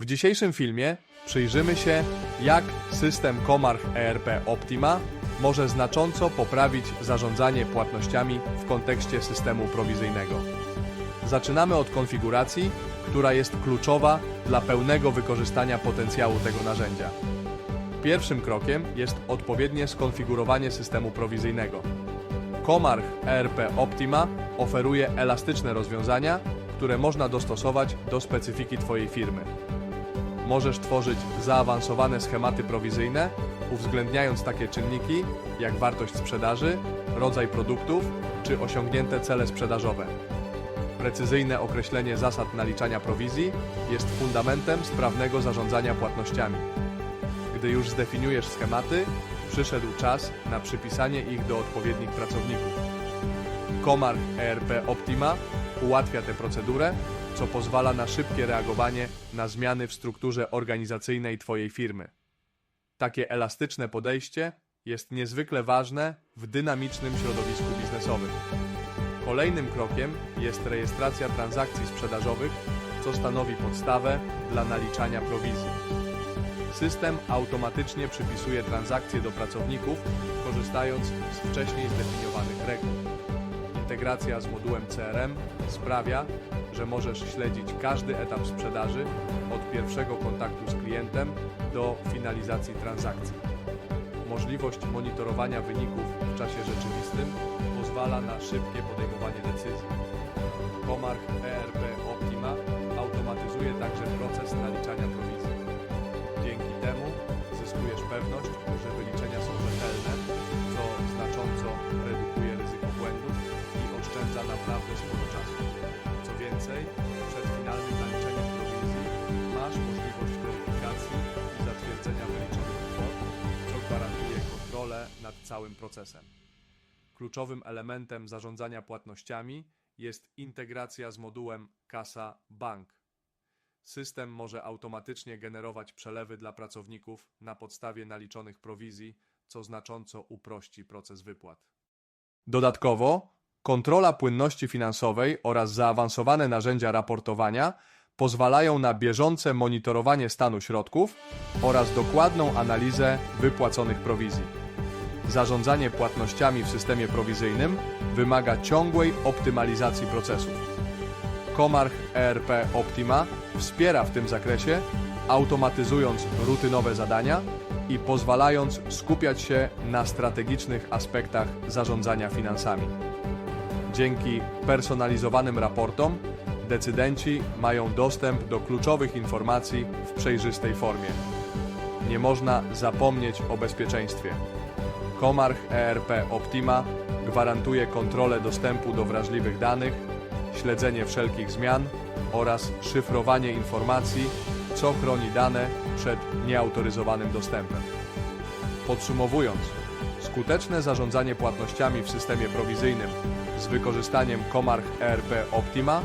W dzisiejszym filmie przyjrzymy się, jak system Comarch ERP Optima może znacząco poprawić zarządzanie płatnościami w kontekście systemu prowizyjnego. Zaczynamy od konfiguracji, która jest kluczowa dla pełnego wykorzystania potencjału tego narzędzia. Pierwszym krokiem jest odpowiednie skonfigurowanie systemu prowizyjnego. Comarch ERP Optima oferuje elastyczne rozwiązania, które można dostosować do specyfiki Twojej firmy. Możesz tworzyć zaawansowane schematy prowizyjne, uwzględniając takie czynniki jak wartość sprzedaży, rodzaj produktów czy osiągnięte cele sprzedażowe. Precyzyjne określenie zasad naliczania prowizji jest fundamentem sprawnego zarządzania płatnościami. Gdy już zdefiniujesz schematy, przyszedł czas na przypisanie ich do odpowiednich pracowników. Comarch ERP Optima ułatwia tę procedurę, co pozwala na szybkie reagowanie na zmiany w strukturze organizacyjnej Twojej firmy. Takie elastyczne podejście jest niezwykle ważne w dynamicznym środowisku biznesowym. Kolejnym krokiem jest rejestracja transakcji sprzedażowych, co stanowi podstawę dla naliczania prowizji. System automatycznie przypisuje transakcje do pracowników, korzystając z wcześniej zdefiniowanych reguł. Integracja z modułem CRM sprawia, że możesz śledzić każdy etap sprzedaży od pierwszego kontaktu z klientem do finalizacji transakcji. Możliwość monitorowania wyników w czasie rzeczywistym pozwala na szybkie podejmowanie decyzji. Comarch ERP Optima automatyzuje także proces naliczania prowizji. Dzięki temu zyskujesz pewność, że wyliczenia są rzetelne, co znacząco redukuje ryzyko błędów i oszczędza naprawdę sporo całym procesem. Kluczowym elementem zarządzania płatnościami jest integracja z modułem Kasa Bank. System może automatycznie generować przelewy dla pracowników na podstawie naliczonych prowizji, co znacząco uprości proces wypłat. Dodatkowo, kontrola płynności finansowej oraz zaawansowane narzędzia raportowania pozwalają na bieżące monitorowanie stanu środków oraz dokładną analizę wypłaconych prowizji. Zarządzanie płatnościami w systemie prowizyjnym wymaga ciągłej optymalizacji procesów. Comarch ERP Optima wspiera w tym zakresie, automatyzując rutynowe zadania i pozwalając skupiać się na strategicznych aspektach zarządzania finansami. Dzięki personalizowanym raportom decydenci mają dostęp do kluczowych informacji w przejrzystej formie. Nie można zapomnieć o bezpieczeństwie. Comarch ERP Optima gwarantuje kontrolę dostępu do wrażliwych danych, śledzenie wszelkich zmian oraz szyfrowanie informacji, co chroni dane przed nieautoryzowanym dostępem. Podsumowując, skuteczne zarządzanie płatnościami w systemie prowizyjnym z wykorzystaniem Comarch ERP Optima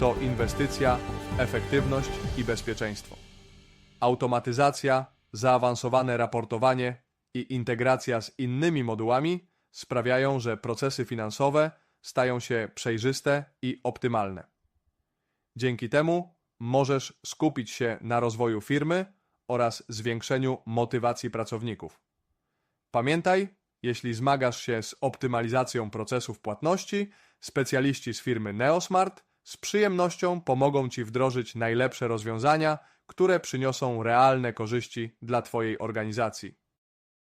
to inwestycja w efektywność i bezpieczeństwo. Automatyzacja, zaawansowane raportowanie i integracja z innymi modułami sprawiają, że procesy finansowe stają się przejrzyste i optymalne. Dzięki temu możesz skupić się na rozwoju firmy oraz zwiększeniu motywacji pracowników. Pamiętaj, jeśli zmagasz się z optymalizacją procesów płatności, specjaliści z firmy Neosmart z przyjemnością pomogą Ci wdrożyć najlepsze rozwiązania, które przyniosą realne korzyści dla Twojej organizacji.